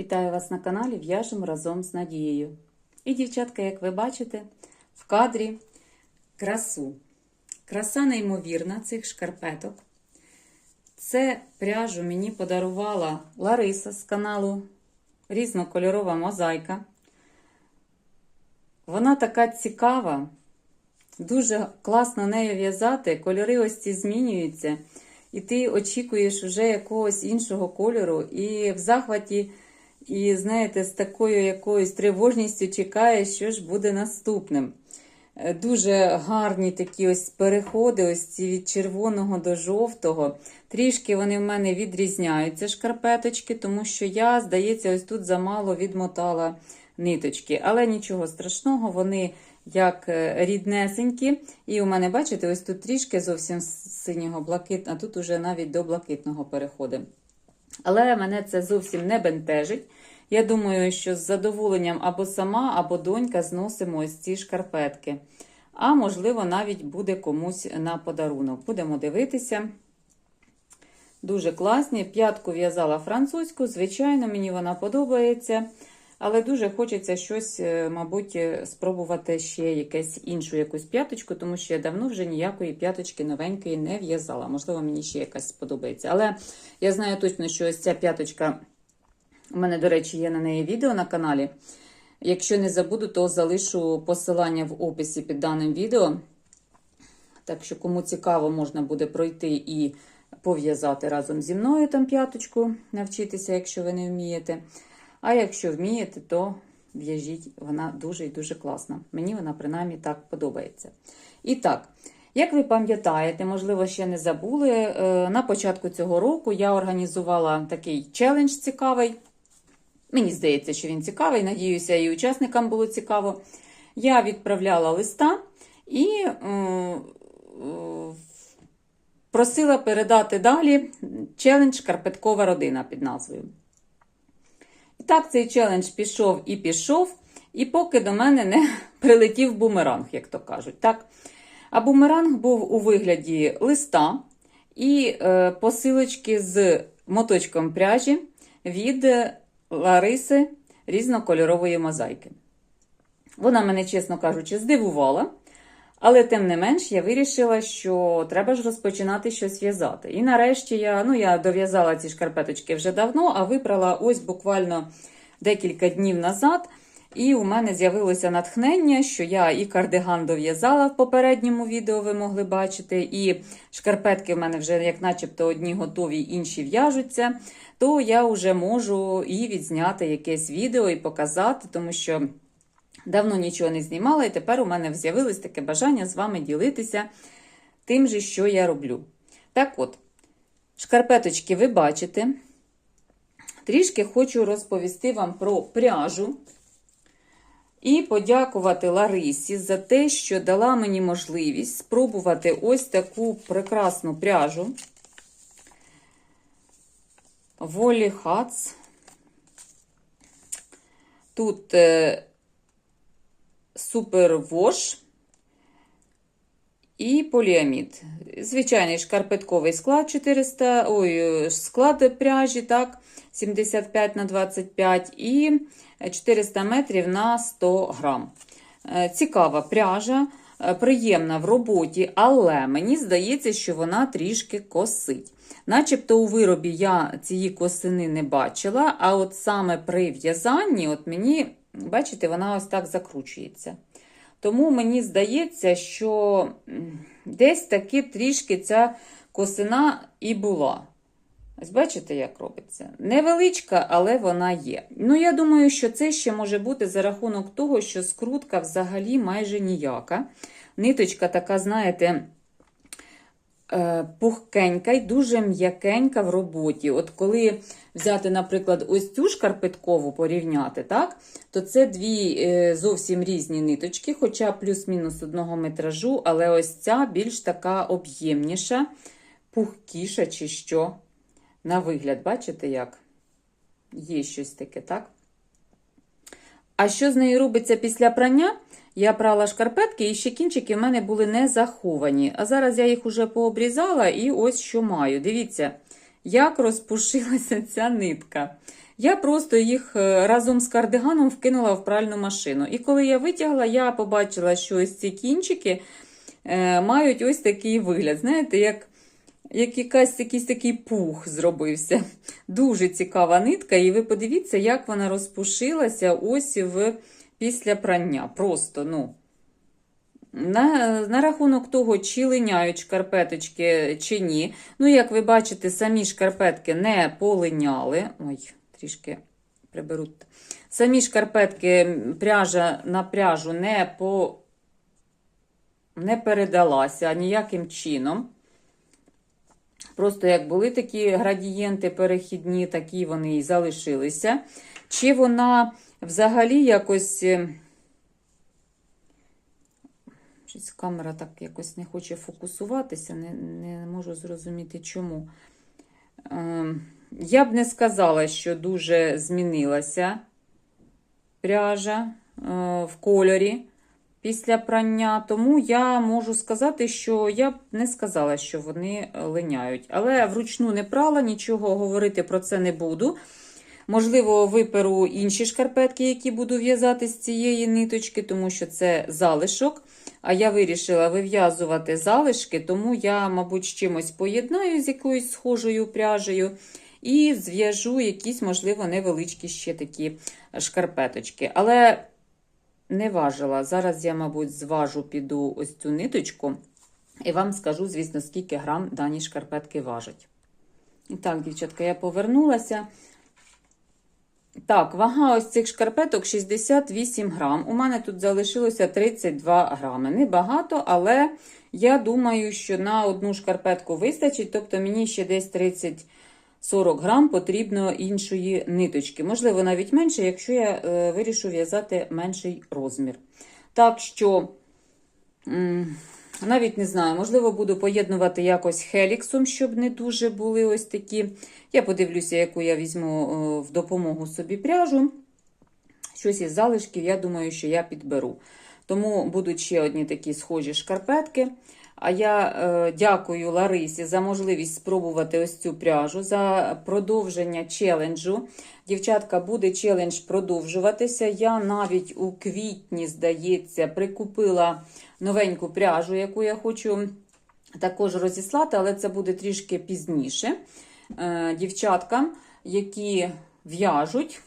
Вітаю вас на каналі В'яжемо разом з Надією. І, дівчатка, як ви бачите, в кадрі красу. Краса неймовірна цих шкарпеток. Це пряжу мені подарувала Лариса з каналу Різнокольорова мозаїка. Вона така цікава, дуже класно нею в'язати. Кольори ось ці змінюються, і ти очікуєш вже якогось іншого кольору, і в захваті. І, знаєте, з такою якоюсь тривожністю чекає, що ж буде наступним. Е, Дуже гарні такі ось переходи, ось ці від червоного до жовтого. Трішки вони в мене відрізняються, шкарпеточки, тому що я, здається, ось тут замало відмотала ниточки. Але нічого страшного, вони як е, ріднесенькі. І у мене, бачите, ось тут трішки зовсім синього блакитного, а тут уже навіть до блакитного переходимо. Але мене це зовсім не бентежить. Я думаю, що з задоволенням або сама, або донька зносимо ось ці шкарпетки. А можливо, навіть буде комусь на подарунок. Будемо дивитися. Дуже класні. П'ятку в'язала французьку. Звичайно, мені вона подобається. Але дуже хочеться щось, е, мабуть, е, спробувати ще якесь іншу якусь п'яточку, тому що я давно вже ніякої п'яточки новенької не в'язала. Можливо, мені ще якась сподобається. Але я знаю точно, що ось ця п'яточка, у мене, до речі, є на неї відео на каналі. Якщо не забуду, то залишу посилання в описі під даним відео. Так що, кому цікаво, можна буде пройти і пов'язати разом зі мною там п'яточку, навчитися, якщо ви не вмієте. А якщо вмієте, то в'яжіть, вона дуже і дуже класна. Мені вона принаймні так подобається. І так, як ви пам'ятаєте, можливо, ще не забули, е, на початку цього року я організувала такий челендж цікавий. Мені здається, що він цікавий. Надіюся, і учасникам було цікаво. Я відправляла листа і просила передати далі челендж Карпеткова родина під назвою. Так, цей челендж пішов і пішов, і поки до мене не прилетів бумеранг, як то кажуть. Так? А бумеранг був у вигляді листа і е, посилочки з моточком пряжі від Лариси різнокольорової мозаїки. Вона мене, чесно кажучи, здивувала. Але тим не менш я вирішила, що треба ж розпочинати щось в'язати. І нарешті я ну, я дов'язала ці шкарпеточки вже давно, а випрала ось буквально декілька днів назад. І у мене з'явилося натхнення, що я і кардиган дов'язала в попередньому відео, ви могли бачити, і шкарпетки в мене вже, як начебто, одні готові, інші в'яжуться, то я вже можу і відзняти якесь відео і показати, тому що. Давно нічого не знімала, і тепер у мене з'явилось таке бажання з вами ділитися тим же, що я роблю. Так от, шкарпеточки ви бачите. Трішки хочу розповісти вам про пряжу і подякувати Ларисі за те, що дала мені можливість спробувати ось таку прекрасну пряжу Волі Хац. Тут е, супервош і поліамід. Звичайний шкарпетковий склад 400, ой, склад пряжі, так, 75 на 25 і 400 метрів на 100 грам. Е, Цікава пряжа, е, приємна в роботі, але мені здається, що вона трішки косить. Начебто у виробі я цієї косини не бачила, а от саме при в'язанні, от мені, бачите, вона ось так закручується. Тому мені здається, що десь таки трішки ця косина і була. Ось бачите, як робиться? Невеличка, але вона є. Ну, я думаю, що це ще може бути за рахунок того, що скрутка взагалі майже ніяка. Ниточка така, знаєте, пухкенька і дуже м'якенька в роботі. От коли взяти, наприклад, ось цю шкарпеткову порівняти, так, то це дві е, зовсім різні ниточки, хоча плюс-мінус одного метражу, але ось ця більш така об'ємніша, пухкіша чи що. На вигляд, бачите, як? Є щось таке, так? А що з нею робиться після прання? Я прала шкарпетки, і ще кінчики в мене були не заховані. А зараз я їх уже пообрізала, і ось що маю. Дивіться, як розпушилася ця нитка. Я просто їх е, разом з кардиганом вкинула в пральну машину. І коли я витягла, я побачила, що ось ці кінчики е, мають ось такий вигляд. Знаєте, як, як якась, якийсь такий пух зробився. Дуже цікава нитка, і ви подивіться, як вона розпушилася ось в, після прання. Просто, ну. На, на рахунок того, чи линяють шкарпеточки, чи ні. Ну, як ви бачите, самі шкарпетки не полиняли. Ой, трішки приберуть. Самі шкарпетки пряжа на пряжу не, по, не передалася ніяким чином. Просто як були такі градієнти перехідні, такі вони і залишилися. Чи вона взагалі якось. е, Щось камера так якось не хоче фокусуватися, не, не можу зрозуміти чому. Е, я б не сказала, що дуже змінилася пряжа е, в кольорі після прання, тому я можу сказати, що я б не сказала, що вони линяють. Але вручну не прала, нічого говорити про це не буду. Можливо, виперу інші шкарпетки, які буду в'язати з цієї ниточки, тому що це залишок. А я вирішила вив'язувати залишки, тому я, мабуть, з чимось поєднаю з якоюсь схожою пряжею. І зв'яжу якісь, можливо, невеличкі ще такі шкарпеточки. Але не важила. Зараз я, мабуть, зважу, піду ось цю ниточку. І вам скажу, звісно, скільки грам дані шкарпетки важать. І так, дівчатка, я повернулася. Так, вага ось цих шкарпеток 68 грам. У мене тут залишилося 32 грами. Небагато, але я думаю, що на одну шкарпетку вистачить, тобто мені ще десь 30-40 грам потрібно іншої ниточки. Можливо, навіть менше, якщо я е, вирішу в'язати менший розмір. Так що. Навіть не знаю, можливо, буду поєднувати якось хеліксом, щоб не дуже були ось такі. Я подивлюся, яку я візьму е, в допомогу собі пряжу. Щось із залишків, я думаю, що я підберу. Тому будуть ще одні такі схожі шкарпетки. А я е, дякую Ларисі за можливість спробувати ось цю пряжу, за продовження челенджу. Дівчатка, буде челендж продовжуватися. Я навіть у квітні, здається, прикупила новеньку пряжу, яку я хочу також розіслати, але це буде трішки пізніше. Е, Дівчаткам, які в'яжуть.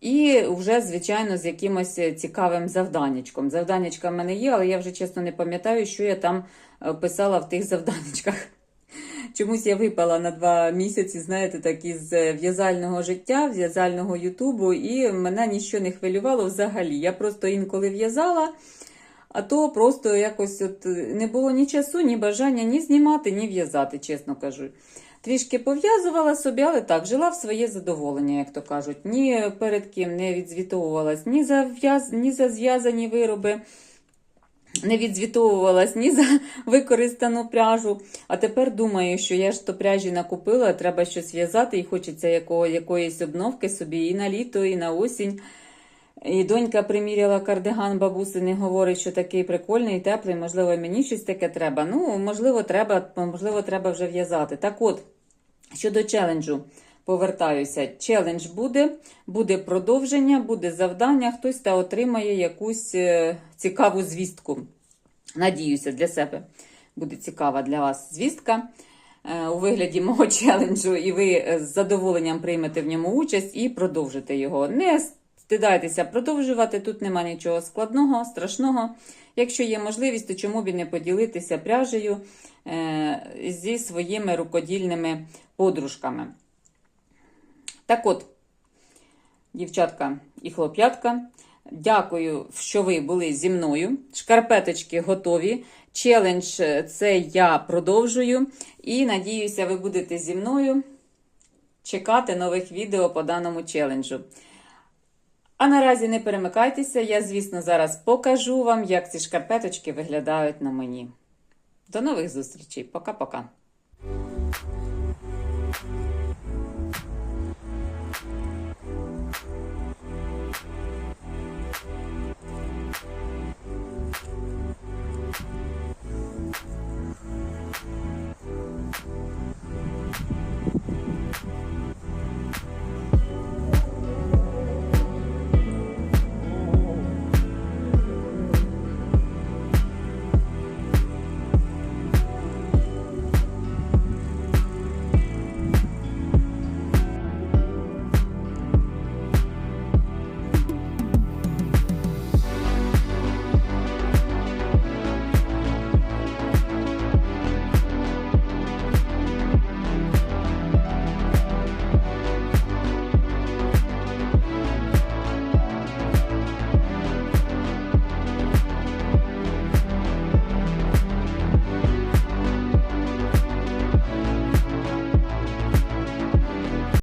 І вже, звичайно, з якимось цікавим завданнячком. Завданнячка в мене є, але я вже чесно не пам'ятаю, що я там е, писала в тих завданнячках. Чомусь я випала на два місяці, знаєте, так із в'язального життя, в'язального Ютубу, і мене нічого не хвилювало взагалі. Я просто інколи в'язала, а то просто якось от не було ні часу, ні бажання ні знімати, ні в'язати, чесно кажу. Трішки пов'язувала собі, але так, жила в своє задоволення, як то кажуть. Ні перед ким не відзвітовувалась ні за, ні за зв'язані вироби, не відзвітовувалась ні за використану пряжу. А тепер думаю, що я ж то пряжі накупила, треба щось в'язати, і хочеться якого... якоїсь обновки собі і на літо, і на осінь. І донька приміряла кардиган бабусини, говорить, що такий прикольний, теплий, можливо, мені щось таке треба. Ну, можливо, треба, можливо, треба вже в'язати. Так от, щодо челенджу, повертаюся. Челендж буде, буде продовження, буде завдання, хтось та отримає якусь е, цікаву звістку. Надіюся, для себе буде цікава для вас звістка е, у вигляді мого челенджу, і ви е, з задоволенням приймете в ньому участь і продовжите його. Не стидайтеся продовжувати, тут нема нічого складного, страшного. Якщо є можливість, то чому б і не поділитися пряжею зі своїми рукодільними подружками. Так от, дівчатка і хлоп'ятка, дякую, що ви були зі мною. Шкарпеточки готові. Челендж це я продовжую. І надіюся, ви будете зі мною чекати нових відео по даному челенджу. А наразі не перемикайтеся, я, звісно, зараз покажу вам, як ці шкарпеточки виглядають на мені. До нових зустрічей. Пока-пока.